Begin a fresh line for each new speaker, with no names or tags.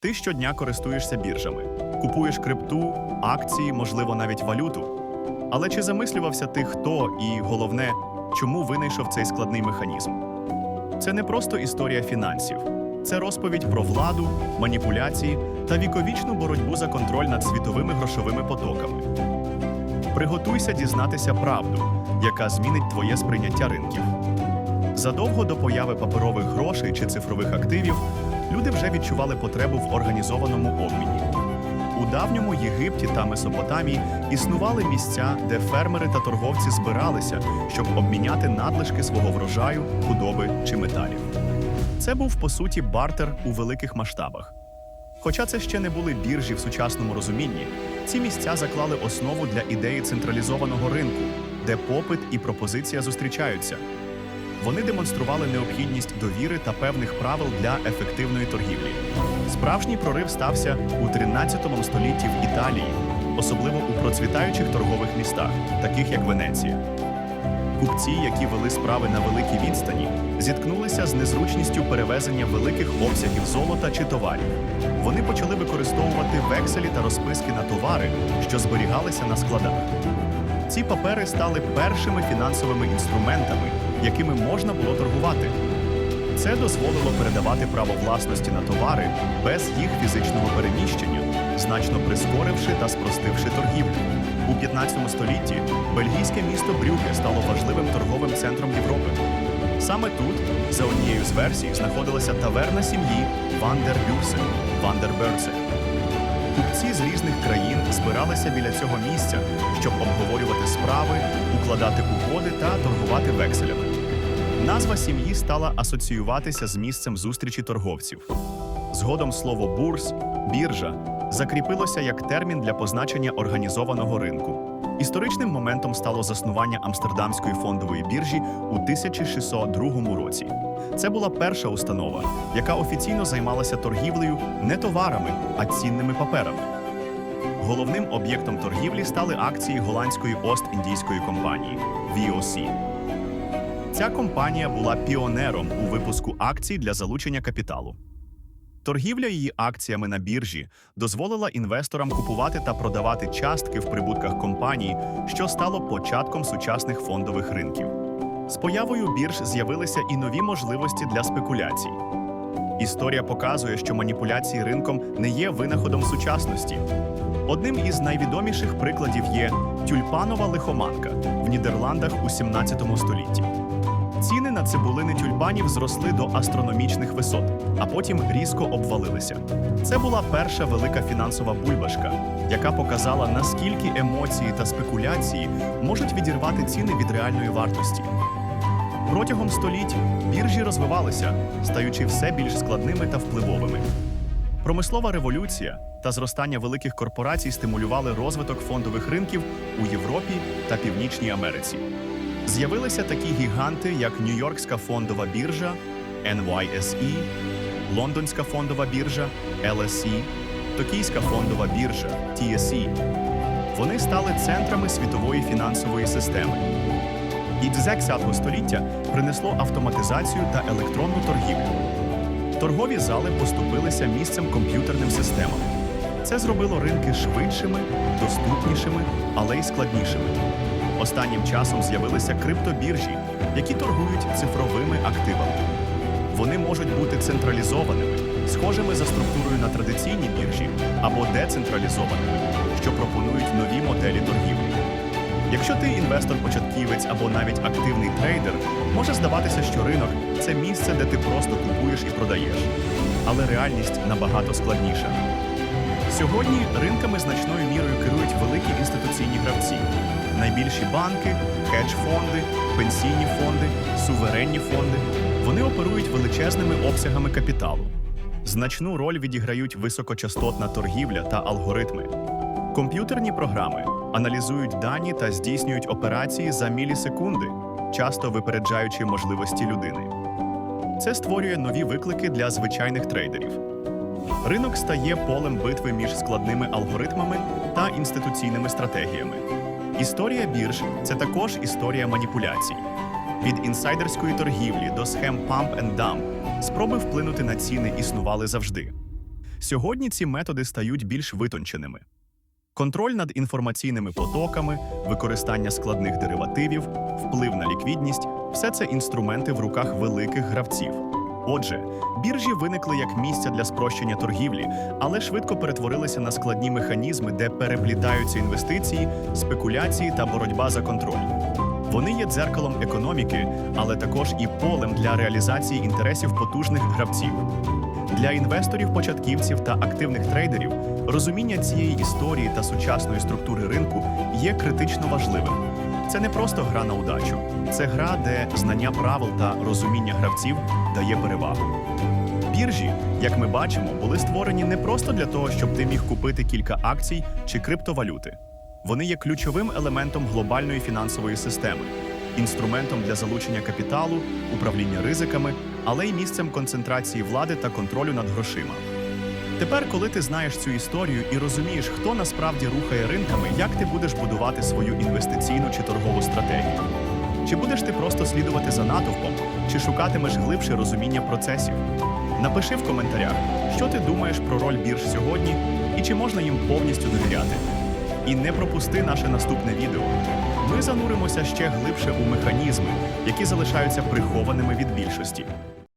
Ти щодня користуєшся біржами, купуєш крипту, акції, можливо, навіть валюту. Але чи замислювався ти, хто і головне, чому винайшов цей складний механізм? Це не просто історія фінансів, це розповідь про владу, маніпуляції та віковічну боротьбу за контроль над світовими грошовими потоками. Приготуйся дізнатися правду, яка змінить твоє сприйняття ринків. Задовго до появи паперових грошей чи цифрових активів люди вже відчували потребу в організованому обміні. У давньому Єгипті та Месопотамії існували місця, де фермери та торговці збиралися, щоб обміняти надлишки свого врожаю, худоби чи металів. Це був по суті бартер у великих масштабах. Хоча це ще не були біржі в сучасному розумінні, ці місця заклали основу для ідеї централізованого ринку, де попит і пропозиція зустрічаються. Вони демонстрували необхідність довіри та певних правил для ефективної торгівлі. Справжній прорив стався у 13 столітті в Італії, особливо у процвітаючих торгових містах, таких як Венеція. Купці, які вели справи на великій відстані, зіткнулися з незручністю перевезення великих обсягів золота чи товарів. Вони почали використовувати векселі та розписки на товари, що зберігалися на складах. Ці папери стали першими фінансовими інструментами, якими можна було торгувати. Це дозволило передавати право власності на товари без їх фізичного переміщення, значно прискоривши та спростивши торгівлю. У 15 столітті бельгійське місто Брюге стало важливим торговим центром Європи. Саме тут, за однією з версій, знаходилася таверна сім'ї Вандер Бюрсен Вандер Берце. Купці з різних країн збиралися біля цього місця, щоб обговорювати справи, укладати угоди та торгувати векселями. Назва сім'ї стала асоціюватися з місцем зустрічі торговців. Згодом слово бурс, біржа закріпилося як термін для позначення організованого ринку. Історичним моментом стало заснування Амстердамської фондової біржі у 1602 році. Це була перша установа, яка офіційно займалася торгівлею не товарами, а цінними паперами. Головним об'єктом торгівлі стали акції голландської Ост-індійської компанії VOC. Ця компанія була піонером у випуску акцій для залучення капіталу. Торгівля її акціями на біржі дозволила інвесторам купувати та продавати частки в прибутках компанії, що стало початком сучасних фондових ринків. З появою бірж з'явилися і нові можливості для спекуляцій. Історія показує, що маніпуляції ринком не є винаходом сучасності. Одним із найвідоміших прикладів є тюльпанова лихоманка в Нідерландах у 17 столітті. Ціни на цибулини тюльпанів зросли до астрономічних висот, а потім різко обвалилися. Це була перша велика фінансова бульбашка, яка показала, наскільки емоції та спекуляції можуть відірвати ціни від реальної вартості. Протягом століть біржі розвивалися, стаючи все більш складними та впливовими. Промислова революція та зростання великих корпорацій стимулювали розвиток фондових ринків у Європі та Північній Америці. З'явилися такі гіганти, як Нью-Йоркська фондова біржа NYSE, Лондонська фондова біржа LSE, Токійська фондова біржа TSE. Вони стали центрами світової фінансової системи. І ХХ століття принесло автоматизацію та електронну торгівлю. Торгові зали поступилися місцем комп'ютерним системам. Це зробило ринки швидшими, доступнішими, але й складнішими. Останнім часом з'явилися криптобіржі, які торгують цифровими активами. Вони можуть бути централізованими, схожими за структурою на традиційні біржі або децентралізованими, що пропонують нові моделі торгівлі. Якщо ти інвестор-початківець або навіть активний трейдер, може здаватися, що ринок це місце, де ти просто купуєш і продаєш. Але реальність набагато складніша. Сьогодні ринками значною мірою керують великі інституційні гравці: найбільші банки, хедж-фонди, пенсійні фонди, суверенні фонди. Вони оперують величезними обсягами капіталу. Значну роль відіграють високочастотна торгівля та алгоритми. Комп'ютерні програми аналізують дані та здійснюють операції за мілісекунди, часто випереджаючи можливості людини. Це створює нові виклики для звичайних трейдерів. Ринок стає полем битви між складними алгоритмами та інституційними стратегіями. Історія бірж це також історія маніпуляцій. Від інсайдерської торгівлі до схем pump and dump спроби вплинути на ціни існували завжди. Сьогодні ці методи стають більш витонченими. Контроль над інформаційними потоками, використання складних деривативів, вплив на ліквідність все це інструменти в руках великих гравців. Отже, біржі виникли як місця для спрощення торгівлі, але швидко перетворилися на складні механізми, де переплітаються інвестиції, спекуляції та боротьба за контроль. Вони є дзеркалом економіки, але також і полем для реалізації інтересів потужних гравців. Для інвесторів-початківців та активних трейдерів розуміння цієї історії та сучасної структури ринку є критично важливим. Це не просто гра на удачу, це гра, де знання правил та розуміння гравців дає перевагу. Біржі, як ми бачимо, були створені не просто для того, щоб ти міг купити кілька акцій чи криптовалюти. Вони є ключовим елементом глобальної фінансової системи, інструментом для залучення капіталу, управління ризиками, але й місцем концентрації влади та контролю над грошима. Тепер, коли ти знаєш цю історію і розумієш, хто насправді рухає ринками, як ти будеш будувати свою інвестиційну чи торгову стратегію? Чи будеш ти просто слідувати за натовпом, чи шукатимеш глибше розуміння процесів? Напиши в коментарях, що ти думаєш про роль бірж сьогодні і чи можна їм повністю довіряти. І не пропусти наше наступне відео. Ми зануримося ще глибше у механізми, які залишаються прихованими від більшості.